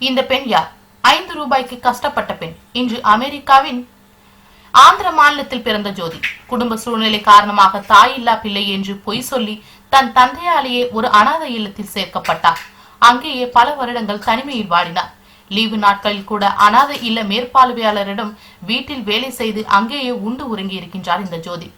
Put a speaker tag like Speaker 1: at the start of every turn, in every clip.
Speaker 1: இந்த பெண் யார்? ஐந்து ரூபாய்க்கு கஷ்டப்பட்ட பெண். இன்று அமெரிக்காவின் ஆந்திர மாநிலத்தில் பிறந்த ஜோதி. குடும்ப சூழ்நிலை காரணமாக தாயில்லா பிள்ளை என்று பொய் சொல்லி தன் தந்தையாலேயே ஒரு அனாதை இல்லத்தில் சேர்க்கப்பட்டார். அங்கேயே பல வருடங்கள் தனிமையில் வாடினார். லீவு நாட்களில் கூட அனாதை இல்ல மேற்பார்வையாளரிடம் வீட்டில் வேலை செய்து அங்கேயே உண்டு உறங்கி இருக்கின்றார் இந்த ஜோதி.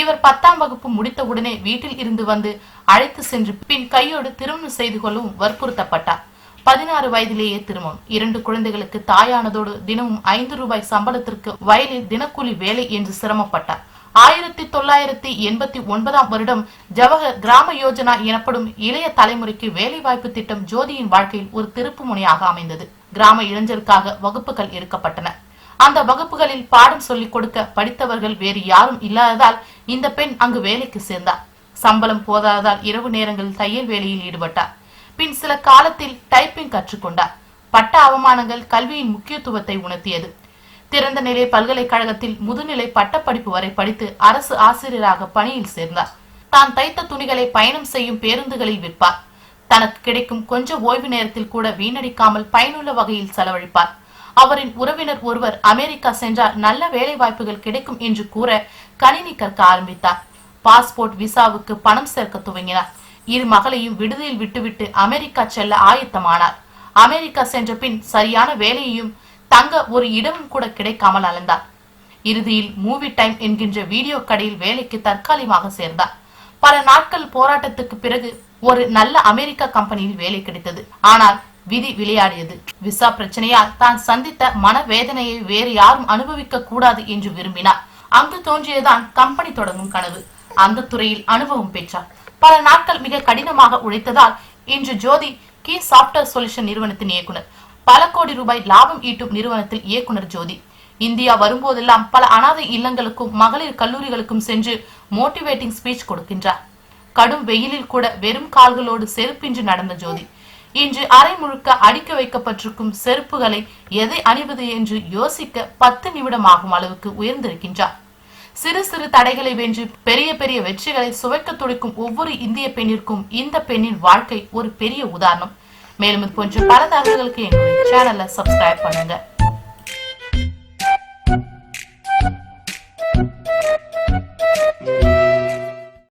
Speaker 1: இவர் பத்தாம் வகுப்பு முடித்தவுடனே வீட்டில் இருந்து வந்து அழைத்து சென்று பின் கையோடு திருமணம் செய்து கொள்ளவும் வற்புறுத்தப்பட்டார். பதினாறு வயதிலேயே திருமணம். இரண்டு குழந்தைகளுக்கு தாயானதோடு தினமும் ஐந்து ரூபாய் சம்பளத்திற்கு வயலில் தினக்கூலி வேலை என்று சிரமப்பட்டார். ஆயிரத்தி தொள்ளாயிரத்தி எண்பத்தி ஒன்பதாம் வருடம் ஜவஹர் கிராம யோஜனா எனப்படும் இளைய தலைமுறைக்கு வேலை வாய்ப்பு திட்டம் ஜோதியின் வாழ்க்கையில் ஒரு திருப்பு முனையாக அமைந்தது. கிராம இளைஞருக்காக வகுப்புகள் எடுக்கப்பட்டன. அந்த வகுப்புகளில் பாடம் சொல்லிக் கொடுக்க படித்தவர்கள் வேறு யாரும் இல்லாததால் இந்த பெண் அங்கு வேலைக்கு சேர்ந்தார். சம்பளம் போதாததால் இரவு நேரங்களில் தையல் வேலையில் ஈடுபட்டார். பின் சில காலத்தில் டைப்பிங் கற்றுக்கொண்டார். பட்ட அவமானங்கள் கல்வியின் முக்கியத்துவத்தை உணர்த்தியது. திறந்த நிலை பல்கலைக்கழகத்தில் முதுநிலை பட்டப்படிப்பு வரை படித்து அரசு ஆசிரியராக பணியில் சேர்ந்தார். தான் தைத்த துணிகளை பயணம் செய்யும் பேருந்துகளில் விற்பார். தனக்கு கிடைக்கும் கொஞ்ச ஓய்வு நேரத்தில் கூட வீணடிக்காமல் பயனுள்ள வகையில் செலவழிப்பார். அவரின் உறவினர் ஒருவர் அமெரிக்கா சென்றால் நல்ல வேலை வாய்ப்புகள் கிடைக்கும் என்று கூற கணினி கற்க ஆரம்பித்தார். பாஸ்போர்ட் விசாவுக்கு பணம் சேர்க்க துவங்கினார். இரு மகளையும் விடுதியில் விட்டுவிட்டு அமெரிக்கா செல்ல ஆயத்தமானார். அமெரிக்கா சென்ற பின் சரியான வேலையையும் தங்க ஒரு இடமும் கூட கிடைக்காமல் அலைந்தார். இறுதியில் மூவி டைம் என்கின்ற வீடியோ கடையில் வேலைக்கு தற்காலிகமாக சேர்ந்தார். பல நாட்கள் போராட்டத்துக்கு பிறகு ஒரு நல்ல அமெரிக்கா கம்பெனியில் வேலை கிடைத்தது. ஆனால் விதி விளையாடியது. விசா பிரச்சனையால் தான் சந்தித்த மனவேதனையை வேறு யாரும் அனுபவிக்க கூடாது என்று விரும்பினார். அங்கு தோன்றியதான் கம்பெனி தொடங்கும் கனவு. அந்த துறையில் அனுபவம் பெற்றார். பல நாட்கள் மிக கடினமாக உழைத்ததால் இன்று ஜோதி கீ சாப்ட்வேர் சொல்யூஷன் நிறுவனத்தின் இயக்குனர். பல கோடி ரூபாய் லாபம் ஈட்டும் நிறுவனத்தில் இயக்குனர் ஜோதி. இந்தியா வரும்போதெல்லாம் பல அனாதை இல்லங்களுக்கும் மகளிர் கல்லூரிகளுக்கும் சென்று மோட்டிவேட்டிங் ஸ்பீச் கொடுக்கின்றார். கடும் வெயிலில் கூட வெறும் கால்களோடு செருப்பின்றி நடந்த ஜோதி. இன்று அரை முழுக்க அடிக்க வைக்கப்பட்டிருக்கும் செருப்புகளை எதை அணிவது என்று யோசிக்க பத்து நிமிடம் ஆகும் அளவுக்கு உயர்ந்திருக்கின்றார். சிறு சிறு தடைகளை வென்று பெரிய பெரிய வெற்றிகளை சுவைக்க துடிக்கும் ஒவ்வொரு இந்திய பெண்ணிற்கும் இந்த பெண்ணின் வாழ்க்கை ஒரு பெரிய உதாரணம். மேலும் இது போன்ற பல தகவல்களுக்கு எங்களுடைய சேனலை சப்ஸ்கிரைப் பண்ணுங்க.